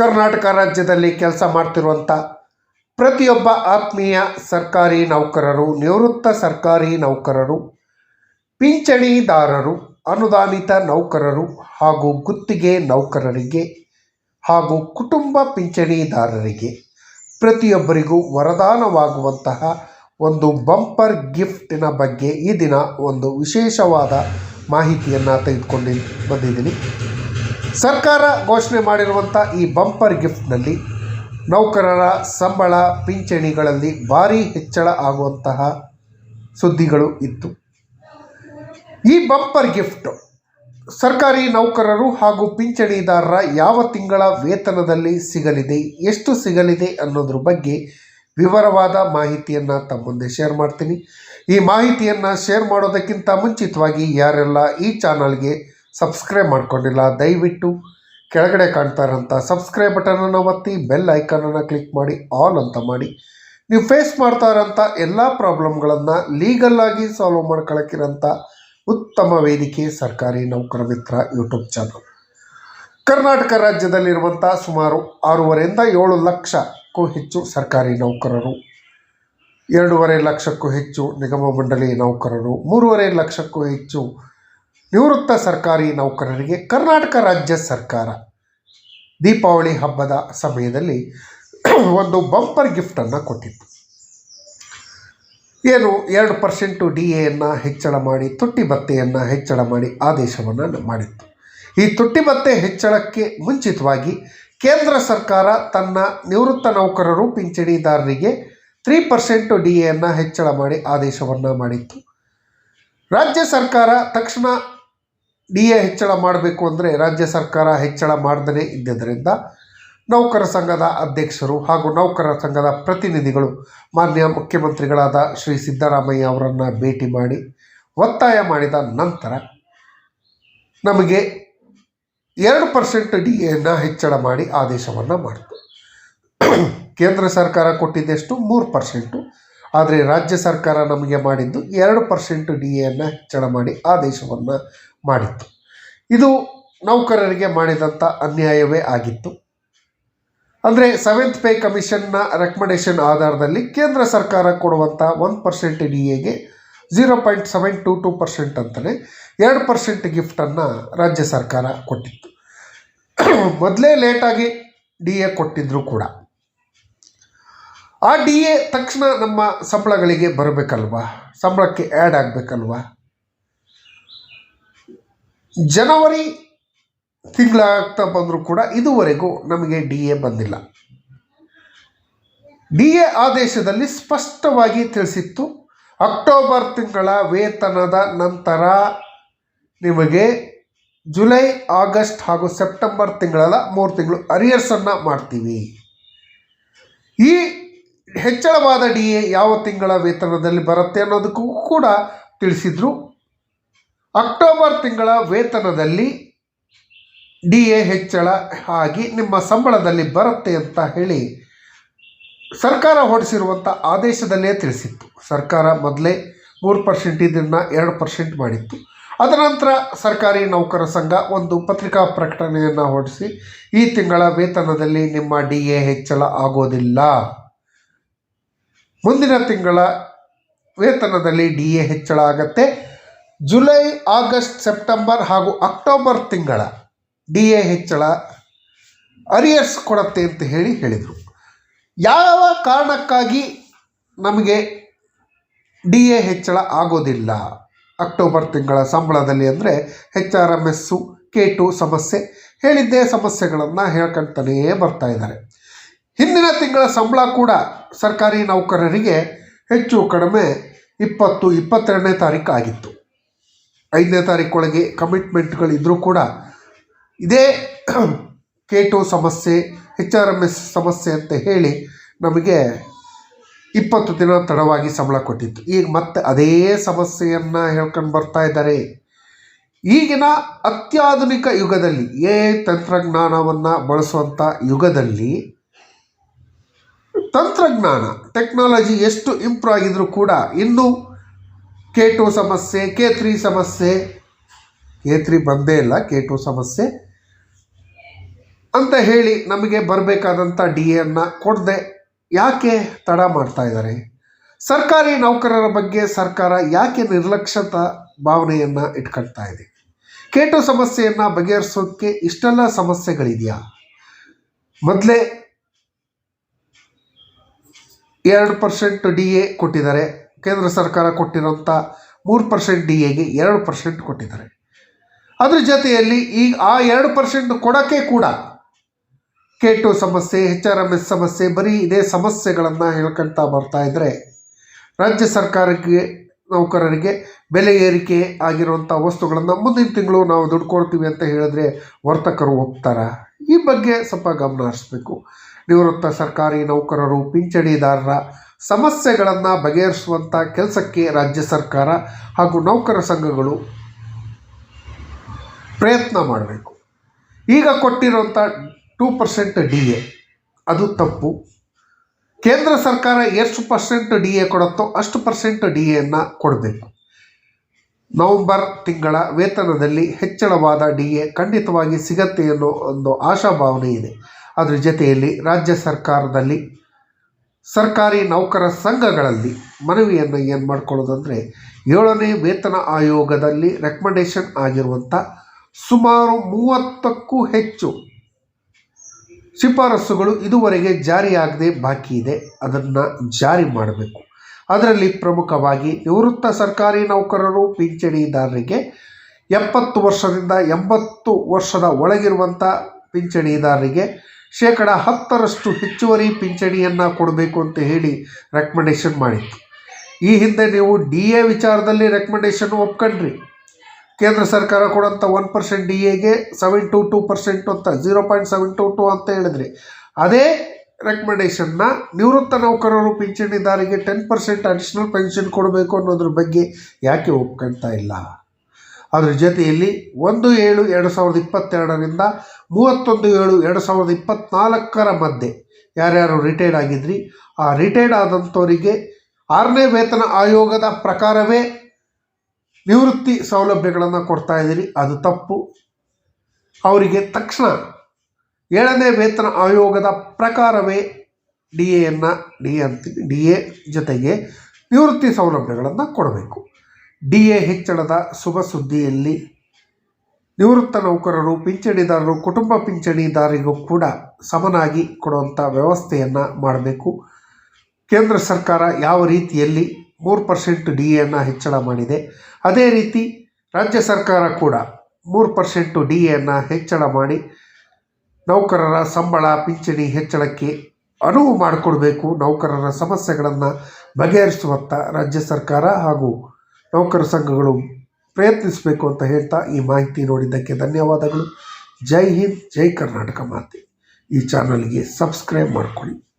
ಕರ್ನಾಟಕ ರಾಜ್ಯದಲ್ಲಿ ಕೆಲಸ ಮಾಡ್ತಿರುವಂಥ ಪ್ರತಿಯೊಬ್ಬ ಆತ್ಮೀಯ ಸರ್ಕಾರಿ ನೌಕರರು, ನಿವೃತ್ತ ಸರ್ಕಾರಿ ನೌಕರರು, ಪಿಂಚಣಿದಾರರು, ಅನುದಾನಿತ ನೌಕರರು ಹಾಗೂ ಗುತ್ತಿಗೆ ನೌಕರರಿಗೆ ಹಾಗೂ ಕುಟುಂಬ ಪಿಂಚಣಿದಾರರಿಗೆ ಪ್ರತಿಯೊಬ್ಬರಿಗೂ ವರದಾನವಾಗುವಂತಹ ಒಂದು ಬಂಪರ್ ಗಿಫ್ಟಿನ ಬಗ್ಗೆ ಈ ದಿನ ಒಂದು ವಿಶೇಷವಾದ ಮಾಹಿತಿಯನ್ನು ತೆಗೆದುಕೊಂಡು ಬಂದಿದ್ದೀನಿ. ಸರ್ಕಾರ ಘೋಷಣೆ ಮಾಡಿರುವಂಥ ಈ ಬಂಪರ್ ಗಿಫ್ಟ್ನಲ್ಲಿ ನೌಕರರ ಸಂಬಳ, ಪಿಂಚಣಿಗಳಲ್ಲಿ ಭಾರಿ ಹೆಚ್ಚಳ ಆಗುವಂತಹ ಸುದ್ದಿಗಳು ಇತ್ತು. ಈ ಬಂಪರ್ ಗಿಫ್ಟ್ ಸರ್ಕಾರಿ ನೌಕರರು ಹಾಗೂ ಪಿಂಚಣಿದಾರರ ಯಾವ ತಿಂಗಳ ವೇತನದಲ್ಲಿ ಸಿಗಲಿದೆ, ಎಷ್ಟು ಸಿಗಲಿದೆ ಅನ್ನೋದ್ರ ಬಗ್ಗೆ ವಿವರವಾದ ಮಾಹಿತಿಯನ್ನು ತಮ್ಮ ಮುಂದೆ ಶೇರ್ ಮಾಡ್ತೀನಿ. ಈ ಮಾಹಿತಿಯನ್ನು ಶೇರ್ ಮಾಡೋದಕ್ಕಿಂತ ಮುಂಚಿತವಾಗಿ ಯಾರೆಲ್ಲ ಈ ಚಾನಲ್ಗೆ ಸಬ್ಸ್ಕ್ರೈಬ್ ಮಾಡ್ಕೊಂಡಿಲ್ಲ, ದಯವಿಟ್ಟು ಕೆಳಗಡೆ ಕಾಣ್ತಾ ಇರೋಂಥ ಸಬ್ಸ್ಕ್ರೈಬ್ ಬಟನನ್ನು ಒತ್ತಿ, ಬೆಲ್ ಐಕಾನನ್ನು ಕ್ಲಿಕ್ ಮಾಡಿ, ಆಲ್ ಅಂತ ಮಾಡಿ. ನೀವು ಫೇಸ್ ಮಾಡ್ತಾ ಇರೋಂಥ ಎಲ್ಲ ಪ್ರಾಬ್ಲಮ್ಗಳನ್ನು ಲೀಗಲ್ಲಾಗಿ ಸಾಲ್ವ್ ಮಾಡ್ಕೊಳಕ್ಕಿರೋಂಥ ಉತ್ತಮ ವೇದಿಕೆ ಸರ್ಕಾರಿ ನೌಕರ ಮಿತ್ರ ಯೂಟ್ಯೂಬ್ ಚಾನಲ್ ಕರ್ನಾಟಕ ರಾಜ್ಯದಲ್ಲಿರುವಂಥ ಸುಮಾರು ಆರೂವರೆಯಿಂದ ಏಳು ಲಕ್ಷಕ್ಕೂ ಹೆಚ್ಚು ಸರ್ಕಾರಿ ನೌಕರರು, ಎರಡೂವರೆ ಲಕ್ಷಕ್ಕೂ ಹೆಚ್ಚು ನಿಗಮ ಮಂಡಳಿ ನೌಕರರು, ಮೂರುವರೆ ಲಕ್ಷಕ್ಕೂ ಹೆಚ್ಚು ನಿವೃತ್ತ ಸರ್ಕಾರಿ ನೌಕರರಿಗೆ ಕರ್ನಾಟಕ ರಾಜ್ಯ ಸರ್ಕಾರ. ದೀಪಾವಳಿ ಹಬ್ಬದ ಸಮಯದಲ್ಲಿ ಒಂದು ಬಂಪರ್ ಗಿಫ್ಟನ್ನು ಕೊಟ್ಟಿತ್ತು. ಏನು ಎರಡು ಪರ್ಸೆಂಟು ಡಿ ಎಯನ್ನು ಹೆಚ್ಚಳ ಮಾಡಿ, ತುಟ್ಟಿ ಭತ್ತೆಯನ್ನು ಹೆಚ್ಚಳ ಮಾಡಿ ಆದೇಶವನ್ನು ಮಾಡಿತ್ತು. ಈ ತುಟ್ಟಿ ಭತ್ತೆ ಹೆಚ್ಚಳಕ್ಕೆ ಮುಂಚಿತವಾಗಿ ಕೇಂದ್ರ ಸರ್ಕಾರ ತನ್ನ ನಿವೃತ್ತ ನೌಕರರು ಪಿಂಚಣಿದಾರರಿಗೆ ತ್ರೀ ಪರ್ಸೆಂಟು ಡಿ ಎಯನ್ನು ಹೆಚ್ಚಳ ಮಾಡಿ ಆದೇಶವನ್ನು ಮಾಡಿತ್ತು. ರಾಜ್ಯ ಸರ್ಕಾರ ತಕ್ಷಣ ಡಿ ಎ ಹೆಚ್ಚಳ ಮಾಡಬೇಕು ಅಂದರೆ ರಾಜ್ಯ ಸರ್ಕಾರ ಹೆಚ್ಚಳ ಮಾಡದೇ ಇದ್ದರಿಂದ ನೌಕರ ಸಂಘದ ಅಧ್ಯಕ್ಷರು ಹಾಗೂ ನೌಕರರ ಸಂಘದ ಪ್ರತಿನಿಧಿಗಳು ಮಾನ್ಯ ಮುಖ್ಯಮಂತ್ರಿಗಳಾದ ಶ್ರೀ ಸಿದ್ದರಾಮಯ್ಯ ಅವರನ್ನು ಭೇಟಿ ಮಾಡಿ ಒತ್ತಾಯ ಮಾಡಿದ ನಂತರ ನಮಗೆ ಎರಡು ಪರ್ಸೆಂಟ್ ಡಿ ಎನ್ನು ಹೆಚ್ಚಳ ಮಾಡಿ ಆದೇಶವನ್ನು ಮಾಡಿತು. ಕೇಂದ್ರ ಸರ್ಕಾರ ಕೊಟ್ಟಿದ್ದೆಷ್ಟು? ಮೂರು ಪರ್ಸೆಂಟು. ಆದರೆ ರಾಜ್ಯ ಸರ್ಕಾರ ನಮಗೆ ಮಾಡಿದ್ದು ಎರಡು ಪರ್ಸೆಂಟ್ ಡಿ ಎನ ಹೆಚ್ಚಳ ಮಾಡಿ ಆದೇಶವನ್ನು ಮಾಡಿತ್ತು. ಇದು ನೌಕರರಿಗೆ ಮಾಡಿದಂಥ ಅನ್ಯಾಯವೇ ಆಗಿತ್ತು. ಅಂದರೆ ಸೆವೆಂತ್ ಪೇ ಕಮಿಷನ್ನ ರೆಕಮೆಂಡೇಷನ್ ಆಧಾರದಲ್ಲಿ ಕೇಂದ್ರ ಸರ್ಕಾರ ಕೊಡುವಂಥ ಒನ್ ಪರ್ಸೆಂಟ್ ಡಿ ಎಗೆ zero point seven two two percent ಅಂತಲೇ ಎರಡು ಪರ್ಸೆಂಟ್ ಗಿಫ್ಟನ್ನು ರಾಜ್ಯ ಸರ್ಕಾರ ಕೊಟ್ಟಿತ್ತು. ಮೊದಲೇ ಲೇಟಾಗಿ ಡಿ ಎ ಕೊಟ್ಟಿದ್ದರೂ ಕೂಡ. ಆ ಡಿ ಎ ತಕ್ಷಣ ನಮ್ಮ ಸಂಬಳಗಳಿಗೆ ಬರಬೇಕಲ್ವಾ? ಸಂಬಳಕ್ಕೆ ಆ್ಯಡ್ ಆಗಬೇಕಲ್ವಾ? ಜನವರಿ ತಿಂಗಳಾಗ್ತಾ ಬಂದರೂ ಕೂಡ ಇದುವರೆಗೂ ನಮಗೆ ಡಿ ಎ ಬಂದಿಲ್ಲ. ಡಿ ಎ ಆದೇಶದಲ್ಲಿ ಸ್ಪಷ್ಟವಾಗಿ ತಿಳಿಸಿತ್ತು, ಅಕ್ಟೋಬರ್ ತಿಂಗಳ ವೇತನದ ನಂತರ ನಿಮಗೆ ಜುಲೈ, ಆಗಸ್ಟ್ ಹಾಗೂ ಸೆಪ್ಟೆಂಬರ್ ತಿಂಗಳ ಮೂರು ತಿಂಗಳು ಅರಿಯರ್ಸನ್ನು ಮಾಡ್ತೀವಿ. ಈ ಹೆಚ್ಚಳವಾದ ಡಿ ಎ ಯಾವ ತಿಂಗಳ ವೇತನದಲ್ಲಿ ಬರುತ್ತೆ ಅನ್ನೋದಕ್ಕೂ ಕೂಡ ತಿಳಿಸಿದ್ರು. ಅಕ್ಟೋಬರ್ ತಿಂಗಳ ವೇತನದಲ್ಲಿ ಡಿ ಎ ಹೆಚ್ಚಳ ಆಗಿ ನಿಮ್ಮ ಸಂಬಳದಲ್ಲಿ ಬರುತ್ತೆ ಅಂತ ಹೇಳಿ ಸರ್ಕಾರ ಹೊರಡಿಸಿರುವಂಥ ಆದೇಶದಲ್ಲೇ ತಿಳಿಸಿತ್ತು. ಸರ್ಕಾರ ಮೊದಲೇ ಮೂರು ಪರ್ಸೆಂಟ್ ಇದನ್ನು ಎರಡು ಪರ್ಸೆಂಟ್ ಮಾಡಿತ್ತು. ಅದರ ನಂತರ ಸರ್ಕಾರಿ ನೌಕರ ಸಂಘ ಒಂದು ಪತ್ರಿಕಾ ಪ್ರಕಟಣೆಯನ್ನು ಹೊರಡಿಸಿ, ಈ ತಿಂಗಳ ವೇತನದಲ್ಲಿ ನಿಮ್ಮ ಡಿ ಎ ಹೆಚ್ಚಳ ಆಗೋದಿಲ್ಲ. ಮುಂದಿನ ತಿಂಗಳ ವೇತನದಲ್ಲಿ ಡಿ ಎ ಹೆಚ್ಚಳ ಆಗತ್ತೆ. ಜುಲೈ, ಆಗಸ್ಟ್, ಸೆಪ್ಟೆಂಬರ್ ಹಾಗೂ ಅಕ್ಟೋಬರ್ ತಿಂಗಳ ಡಿ ಎ ಹೆಚ್ಚಳ ಅರಿಯರ್ಸ್ ಕೊಡತ್ತೆ ಅಂತ ಹೇಳಿ ಹೇಳಿದರು. ಯಾವ ಕಾರಣಕ್ಕಾಗಿ ನಮಗೆ ಡಿ ಎ ಹೆಚ್ಚಳ ಆಗೋದಿಲ್ಲ? ಅಕ್ಟೋಬರ್ ತಿಂಗಳ ಸಂಬಳದಲ್ಲಿ ಅಂದರೆ H R M S K two ಸಮಸ್ಯೆ ಹೇಳಿದ್ದೇ ಸಮಸ್ಯೆಗಳನ್ನು ಹೇಳ್ಕೊಳ್ತಾನೇ ಬರ್ತಾ ಇದ್ದಾರೆ. ಹಿಂದಿನ ತಿಂಗಳ ಸಂಬಳ ಕೂಡ ಸರ್ಕಾರಿ ನೌಕರರಿಗೆ ಹೆಚ್ಚು ಕಡಿಮೆ ಇಪ್ಪತ್ತು, ಇಪ್ಪತ್ತೆರಡನೇ ತಾರೀಕು ಆಗಿತ್ತು. ಐದನೇ ತಾರೀಕೊಳಗೆ ಕಮಿಟ್ಮೆಂಟ್ಗಳಿದ್ದರೂ ಕೂಡ ಇದೇ ಕೆ ಟು ಸಮಸ್ಯೆ ಎಚ್ ಆರ್ ಎಂ ಎಸ್ ಸಮಸ್ಯೆ ಅಂತ ಹೇಳಿ ನಮಗೆ ಇಪ್ಪತ್ತು ದಿನ ತಡವಾಗಿ ಸಂಬಳ ಕೊಟ್ಟಿತ್ತು. ಈಗ ಮತ್ತೆ ಅದೇ ಸಮಸ್ಯೆಯನ್ನು ಹೇಳ್ಕೊಂಡು ಬರ್ತಾ ಇದ್ದಾರೆ. ಈಗಿನ ಅತ್ಯಾಧುನಿಕ ಯುಗದಲ್ಲಿ ಏ ತಂತ್ರಜ್ಞಾನವನ್ನು ಬಳಸುವಂಥ ಯುಗದಲ್ಲಿ ತಂತ್ರಜ್ಞಾನ ಟೆಕ್ನಾಲಜಿ ಎಷ್ಟು ಇಂಪ್ರೂವ್ ಆಗಿದ್ರೂ ಕೂಡ ಇನ್ನೂ ಕೆ ಟು ಸಮಸ್ಯೆ ಕೆ ತ್ರೀ ಸಮಸ್ಯೆ. ಕೆ ತ್ರೀ ಬಂದೇ ಇಲ್ಲ ಕೆ ಟು ಸಮಸ್ಯೆ. ಅಂತ ಹೇಳಿ ನಮಗೆ ಬರಬೇಕಾದಂಥ ಡಿ ಎನ್ನು ಕೊಡದೆ. ಯಾಕೆ ತಡ ಮಾಡ್ತಾ ಇದ್ದಾರೆ? ಸರ್ಕಾರಿ ನೌಕರರ ಬಗ್ಗೆ ಸರ್ಕಾರ ಯಾಕೆ ನಿರ್ಲಕ್ಷ್ಯತ ಭಾವನೆಯನ್ನು ಇಟ್ಕೊಳ್ತಾ ಇದೆ? ಕೇಟು ಸಮಸ್ಯೆಯನ್ನು ಬಗೆಹರಿಸೋಕ್ಕೆ ಇಷ್ಟೆಲ್ಲ ಸಮಸ್ಯೆಗಳಿದೆಯಾ? ಮೊದಲೇ ಎರಡು ಪರ್ಸೆಂಟ್ ಡಿ ಎ ಕೊಟ್ಟಿದ್ದಾರೆ. ಕೇಂದ್ರ ಸರ್ಕಾರ ಕೊಟ್ಟಿರೋಂಥ ಮೂರು ಪರ್ಸೆಂಟ್ ಡಿ ಎಗೆ ಎರಡು ಪರ್ಸೆಂಟ್ ಕೊಟ್ಟಿದ್ದಾರೆ. ಅದ್ರ ಜೊತೆಯಲ್ಲಿ ಈಗ ಆ ಎರಡು ಪರ್ಸೆಂಟ್ ಕೊಡೋಕ್ಕೆ ಕೂಡ ಕೆ ಟು ಸಮಸ್ಯೆ ಎಚ್ ಆರ್ ಎಂ ಎಸ್ ಸಮಸ್ಯೆ, ಬರೀ ಇದೇ ಸಮಸ್ಯೆಗಳನ್ನು ಹೇಳ್ಕೊಳ್ತಾ ಬರ್ತಾ ಇದ್ದರೆ ರಾಜ್ಯ ಸರ್ಕಾರಕ್ಕೆ, ನೌಕರರಿಗೆ ಬೆಲೆ ಏರಿಕೆ ಆಗಿರುವಂಥ ವಸ್ತುಗಳನ್ನು ಮುಂದಿನ ತಿಂಗಳು ನಾವು ದುಡ್ಡು ಕೊಡ್ತೀವಿ ಅಂತ ಹೇಳಿದ್ರೆ ವರ್ತಕರು ಒಪ್ತಾರ. ಈ ಬಗ್ಗೆ ಸ್ವಲ್ಪ ಗಮನ ಹರಿಸ್ಬೇಕು. ನಿವೃತ್ತ ಸರ್ಕಾರಿ ನೌಕರರು, ಪಿಂಚಣಿದಾರರ ಸಮಸ್ಯೆಗಳನ್ನು ಬಗೆಹರಿಸುವಂಥ ಕೆಲಸಕ್ಕೆ ರಾಜ್ಯ ಸರ್ಕಾರ ಹಾಗೂ ನೌಕರ ಸಂಘಗಳು ಪ್ರಯತ್ನ ಮಾಡಬೇಕು. ಈಗ ಕೊಟ್ಟಿರುವಂಥ ಟೂ ಪರ್ಸೆಂಟ್ ಡಿ ಎ ಅದು ತಪ್ಪು. ಕೇಂದ್ರ ಸರ್ಕಾರ ಎಷ್ಟು ಪರ್ಸೆಂಟ್ ಡಿ ಎ ಕೊಡುತ್ತೋ ಅಷ್ಟು ಪರ್ಸೆಂಟ್ ಡಿ ಎನ್ನು ಕೊಡಬೇಕು. ನವಂಬರ್ ತಿಂಗಳ ವೇತನದಲ್ಲಿ ಹೆಚ್ಚಳವಾದ ಡಿ ಎ ಖಂಡಿತವಾಗಿ ಸಿಗತ್ತೆ ಅನ್ನೋ ಒಂದು ಆಶಾಭಾವನೆ ಇದೆ. ಅದರ ಜೊತೆಯಲ್ಲಿ ರಾಜ್ಯ ಸರ್ಕಾರದಲ್ಲಿ ಸರ್ಕಾರಿ ನೌಕರ ಸಂಘಗಳಲ್ಲಿ ಮನವಿಯನ್ನು ಏನು ಮಾಡ್ಕೊಳ್ಳೋದಂದರೆ ಏಳನೇ ವೇತನ ಆಯೋಗದಲ್ಲಿ ರೆಕಮೆಂಡೇಶನ್ ಆಗಿರುವಂಥ ಸುಮಾರು ಮೂವತ್ತಕ್ಕೂ ಹೆಚ್ಚು ಶಿಫಾರಸುಗಳು ಇದುವರೆಗೆ ಜಾರಿಯಾಗದೆ ಬಾಕಿ ಇದೆ. ಅದನ್ನು ಜಾರಿ ಮಾಡಬೇಕು. ಅದರಲ್ಲಿ ಪ್ರಮುಖವಾಗಿ ನಿವೃತ್ತ ಸರ್ಕಾರಿ ನೌಕರರು, ಪಿಂಚಣಿದಾರರಿಗೆ ಎಪ್ಪತ್ತು ವರ್ಷದಿಂದ ಎಂಬತ್ತು ವರ್ಷದ ಒಳಗಿರುವಂಥ ಪಿಂಚಣಿದಾರರಿಗೆ ಶೇಕಡ ಹತ್ತರಷ್ಟು ಹೆಚ್ಚುವರಿ ಪಿಂಚಣಿಯನ್ನು ಕೊಡಬೇಕು ಅಂತ ಹೇಳಿ ರೆಕಮೆಂಡೇಶನ್ ಮಾಡಿತ್ತು. ಈ ಹಿಂದೆ ನೀವು ಡಿ ಎ ವಿಚಾರದಲ್ಲಿ ರೆಕಮೆಂಡೇಶನ್ ಒಪ್ಕೊಂಡ್ರಿ. ಕೇಂದ್ರ ಸರ್ಕಾರ ಕೊಡೋಂಥ ಒನ್ ಪರ್ಸೆಂಟ್ ಡಿ ಎಗೆ ಸೆವೆನ್ ಟು ಟು ಪರ್ಸೆಂಟ್ ಅಂತ zero point seven two two ಅಂತ ಹೇಳಿದ್ರಿ. ಅದೇ ರೆಕಮೆಂಡೇಶನ್ನ ನಿವೃತ್ತ ನೌಕರರು ಪಿಂಚಣಿದಾರಿಗೆ ಟೆನ್ ಪರ್ಸೆಂಟ್ ಅಡಿಷ್ನಲ್ ಪೆನ್ಷನ್ ಕೊಡಬೇಕು ಅನ್ನೋದ್ರ ಬಗ್ಗೆ ಯಾಕೆ ಒಪ್ಕೊಳ್ತಾ ಇಲ್ಲ? ಅದ್ರ ಜೊತೆಯಲ್ಲಿ ಒಂದು ಏಳು ಎರಡು ಸಾವಿರದ ಇಪ್ಪತ್ತೆರಡರಿಂದ ಮೂವತ್ತೊಂದು ಏಳು ಎರಡು ಸಾವಿರದ ಇಪ್ಪತ್ತ್ನಾಲ್ಕರ ಮಧ್ಯೆ ಯಾರ್ಯಾರು ರಿಟೈರ್ಡ್ ಆಗಿದ್ರಿ, ಆ ರಿಟೈರ್ಡ್ ಆದಂಥವರಿಗೆ ಆರನೇ ವೇತನ ಆಯೋಗದ ಪ್ರಕಾರವೇ ನಿವೃತ್ತಿ ಸೌಲಭ್ಯಗಳನ್ನು ಕೊಡ್ತಾ ಇದ್ದೀರಿ. ಅದು ತಪ್ಪು. ಅವರಿಗೆ ತಕ್ಷಣ ಏಳನೇ ವೇತನ ಆಯೋಗದ ಪ್ರಕಾರವೇ ಡಿ ಎಯನ್ನು ಡಿ ಎ ಅಂತೀನಿ ಡಿ ಎ ಜೊತೆಗೆ ನಿವೃತ್ತಿ ಸೌಲಭ್ಯಗಳನ್ನು ಕೊಡಬೇಕು. ಡಿ ಎ ಹೆಚ್ಚಳದ ಶುಭ ಸುದ್ದಿಯಲ್ಲಿ ನಿವೃತ್ತ ನೌಕರರು, ಪಿಂಚಣಿದಾರರು, ಕುಟುಂಬ ಪಿಂಚಣಿದಾರರಿಗೂ ಕೂಡ ಸಮನಾಗಿ ಕೊಡುವಂಥ ವ್ಯವಸ್ಥೆಯನ್ನು ಮಾಡಬೇಕು. ಕೇಂದ್ರ ಸರ್ಕಾರ ಯಾವ ರೀತಿಯಲ್ಲಿ ಮೂರು ಪರ್ಸೆಂಟ್ ಡಿ ಎನ್ನು ಹೆಚ್ಚಳ ಮಾಡಿದೆ, ಅದೇ ರೀತಿ ರಾಜ್ಯ ಸರ್ಕಾರ ಕೂಡ ಮೂರು ಪರ್ಸೆಂಟು ಡಿ ಎನ್ನು ಹೆಚ್ಚಳ ಮಾಡಿ ನೌಕರರ ಸಂಬಳ, ಪಿಂಚಣಿ ಹೆಚ್ಚಳಕ್ಕೆ ಅನುವು ಮಾಡಿಕೊಡಬೇಕು. ನೌಕರರ ಸಮಸ್ಯೆಗಳನ್ನು ಬಗೆಹರಿಸುವತ್ತ ರಾಜ್ಯ ಸರ್ಕಾರ ಹಾಗೂ ನೌಕರ ಸಂಘಗಳು ಪ್ರಯತ್ನಿಸಬೇಕು ಅಂತ ಹೇಳ್ತಾ ಈ ಮಾಹಿತಿ ನೋಡಿದ್ದಕ್ಕೆ ಧನ್ಯವಾದಗಳು. ಜೈ ಹಿಂದ್, ಜೈ ಕರ್ನಾಟಕ ಮಾತೆ. ಈ ಚಾನಲ್ಗೆ ಸಬ್ಸ್ಕ್ರೈಬ್ ಮಾಡ್ಕೊಳ್ಳಿ.